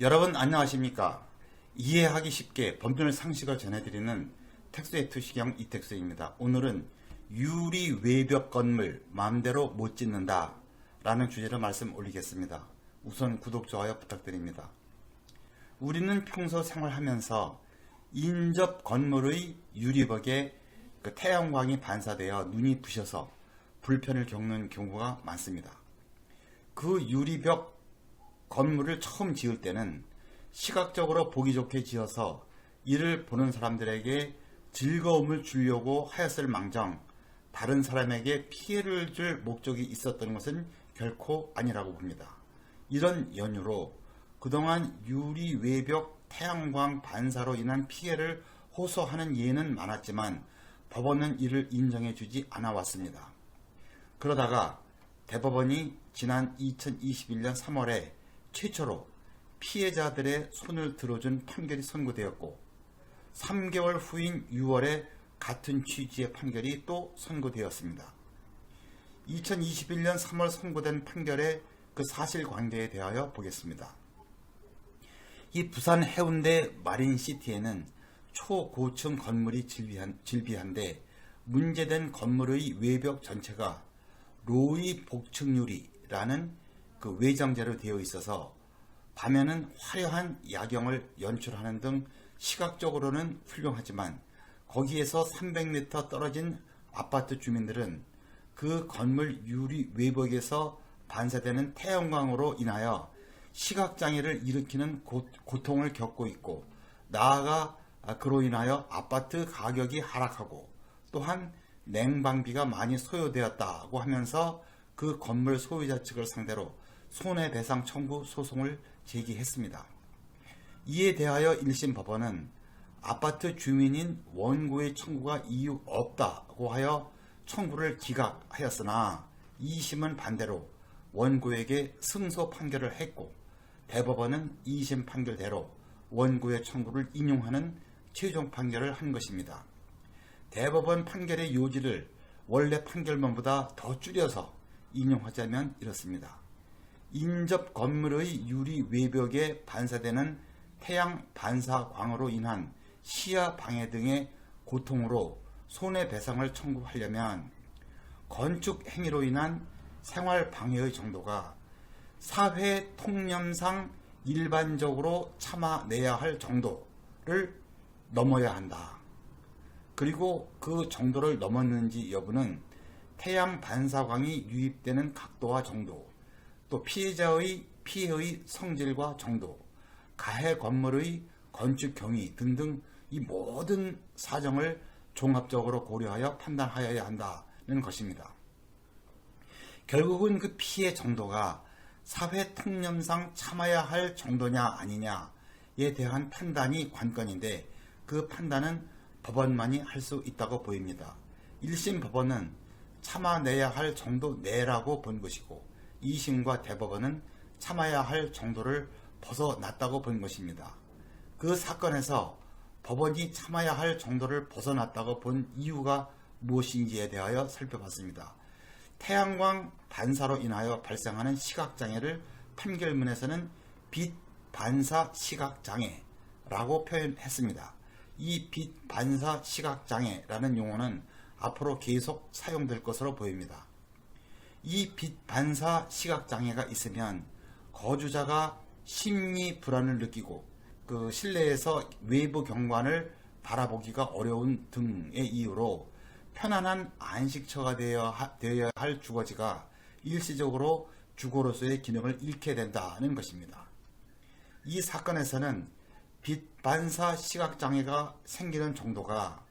여러분 안녕하십니까? 이해하기 쉽게 법률 상식을 전해드리는 텍스의 투시경 이텍스입니다. 오늘은 유리 외벽 건물 마음대로 못 짓는다 라는 주제로 말씀 올리겠습니다. 우선 구독, 좋아요 부탁드립니다. 우리는 평소 생활하면서 인접 건물의 유리벽에 그 태양광이 반사되어 눈이 부셔서 불편을 겪는 경우가 많습니다. 그 유리벽 건물을 처음 지을 때는 시각적으로 보기 좋게 지어서 이를 보는 사람들에게 즐거움을 주려고 하였을 망정 다른 사람에게 피해를 줄 목적이 있었던 것은 결코 아니라고 봅니다. 이런 연유로 그동안 유리 외벽 태양광 반사로 인한 피해를 호소하는 예는 많았지만 법원은 이를 인정해 주지 않아 왔습니다. 그러다가 대법원이 지난 2021년 3월에 최초로 피해자들의 손을 들어준 판결이 선고되었고 3개월 후인 6월에 같은 취지의 판결이 또 선고되었습니다. 2021년 3월 선고된 판결의 그 사실관계에 대하여 보겠습니다. 이 부산 해운대 마린시티에는 초고층 건물이 질비한, 질비한데 문제된 건물의 외벽 전체가 로이 복층유리라는 그 외장재로 되어 있어서 밤에는 화려한 야경을 연출하는 등 시각적으로는 훌륭하지만 거기에서 300m 떨어진 아파트 주민들은 그 건물 유리 외벽에서 반사되는 태양광으로 인하여 시각장애를 일으키는 고, 고통을 겪고 있고 나아가 그로 인하여 아파트 가격이 하락하고 또한 냉방비가 많이 소요되었다고 하면서 그 건물 소유자 측을 상대로 손해배상 청구 소송을 제기했습니다. 이에 대하여 1심 법원은 아파트 주민인 원고의 청구가 이유 없다고 하여 청구를 기각하였으나 2심은 반대로 원고에게 승소 판결을 했고 대법원은 2심 판결대로 원고의 청구를 인용하는 최종 판결을 한 것입니다. 대법원 판결의 요지를 원래 판결문보다 더 줄여서 인용하자면 이렇습니다. 인접 건물의 유리 외벽에 반사되는 태양 반사광으로 인한 시야 방해 등의 고통으로 손해배상을 청구하려면 건축 행위로 인한 생활 방해의 정도가 사회 통념상 일반적으로 참아내야 할 정도를 넘어야 한다. 그리고 그 정도를 넘었는지 여부는 태양 반사광이 유입되는 각도와 정도, 또 피해자의 피해의 성질과 정도, 가해 건물의 건축 경위 등등 이 모든 사정을 종합적으로 고려하여 판단하여야 한다는 것입니다. 결국은 그 피해 정도가 사회 통념상 참아야 할 정도냐 아니냐에 대한 판단이 관건인데 그 판단은 법원만이 할 수 있다고 보입니다. 1심 법원은 참아내야 할 정도 내라고 본 것이고 2심과 대법원은 참아야 할 정도를 벗어났다고 본 것입니다. 그 사건에서 법원이 참아야 할 정도를 벗어났다고 본 이유가 무엇인지에 대하여 살펴봤습니다. 태양광 반사로 인하여 발생하는 시각장애를 판결문에서는 빛 반사 시각장애라고 표현했습니다. 이 빛 반사 시각 장애라는 용어는 앞으로 계속 사용될 것으로 보입니다. 이 빛 반사 시각 장애가 있으면 거주자가 심리 불안을 느끼고 그 실내에서 외부 경관을 바라보기가 어려운 등의 이유로 편안한 안식처가 되어야, 할 주거지가 일시적으로 주거로서의 기능을 잃게 된다는 것입니다. 이 사건에서는 빛 반사 시각 장애가 생기는 정도가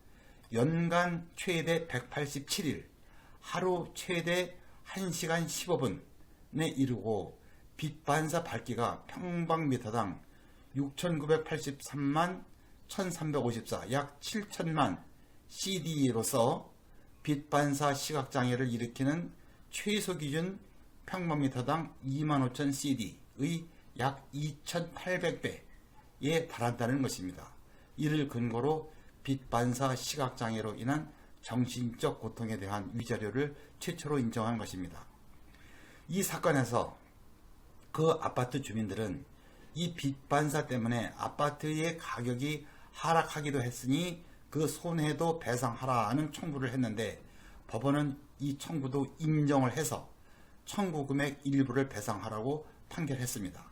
연간 최대 187일, 하루 최대 1시간 15분에 이르고 빛 반사 밝기가 평방미터당 6,983만 1,354, 약 7천만 CD로서 빛 반사 시각장애를 일으키는 최소 기준 평방미터당 25,000 CD의 약 2,800배 에 달한다는 것입니다. 이를 근거로 빛 반사 시각장애로 인한 정신적 고통에 대한 위자료를 최초로 인정한 것입니다. 이 사건에서 그 아파트 주민들은 이 빚 반사 때문에 아파트의 가격이 하락하기도 했으니 그 손해도 배상하라는 청구를 했는데 법원은 이 청구도 인정을 해서 청구 금액 일부를 배상하라고 판결했습니다.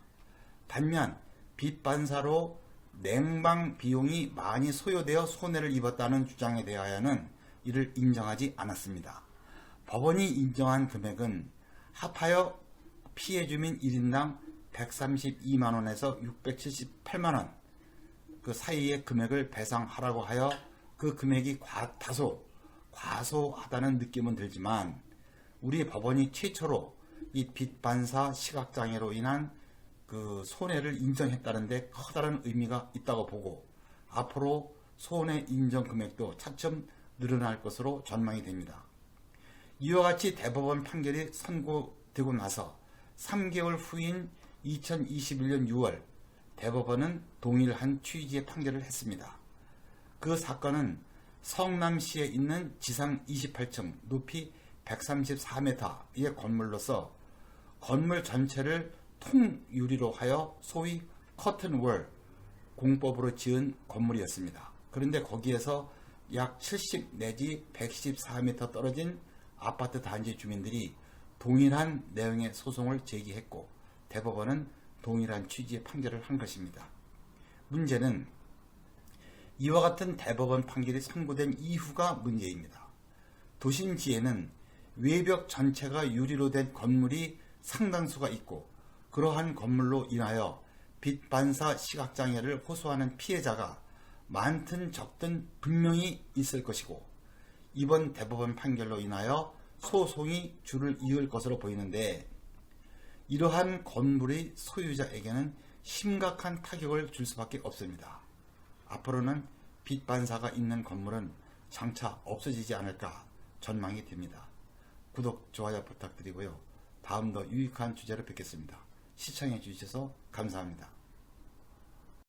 반면 빚 반사로 냉방 비용이 많이 소요되어 손해를 입었다는 주장에 대하여는 이를 인정하지 않았습니다. 법원이 인정한 금액은 합하여 피해 주민 1인당 132만원에서 678만원 그 사이의 금액을 배상하라고 하여 그 금액이 과, 다소 과소하다는 느낌은 들지만 우리 법원이 최초로 이 빚반사 시각장애로 인한 그 손해를 인정했다는데 커다란 의미가 있다고 보고 앞으로 손해 인정 금액도 차츰 늘어날 것으로 전망이 됩니다. 이와 같이 대법원 판결이 선고되고 나서 3개월 후인 2021년 6월 대법원은 동일한 취지의 판결을 했습니다. 그 사건은 성남시에 있는 지상 28층 높이 134m의 건물로서 건물 전체를 통유리로 하여 소위 커튼월 공법으로 지은 건물이었습니다. 그런데 거기에서 약 70 내지 114m 떨어진 아파트 단지 주민들이 동일한 내용의 소송을 제기했고 대법원은 동일한 취지의 판결을 한 것입니다. 문제는 이와 같은 대법원 판결이 선고된 이후가 문제입니다. 도심지에는 외벽 전체가 유리로 된 건물이 상당수가 있고 그러한 건물로 인하여 빛 반사 시각장애를 호소하는 피해자가 많든 적든 분명히 있을 것이고 이번 대법원 판결로 인하여 소송이 줄을 이을 것으로 보이는데 이러한 건물의 소유자에게는 심각한 타격을 줄 수밖에 없습니다. 앞으로는 빛 반사가 있는 건물은 장차 없어지지 않을까 전망이 됩니다. 구독, 좋아요 부탁드리고요. 다음 더 유익한 주제로 뵙겠습니다. 시청해 주셔서 감사합니다.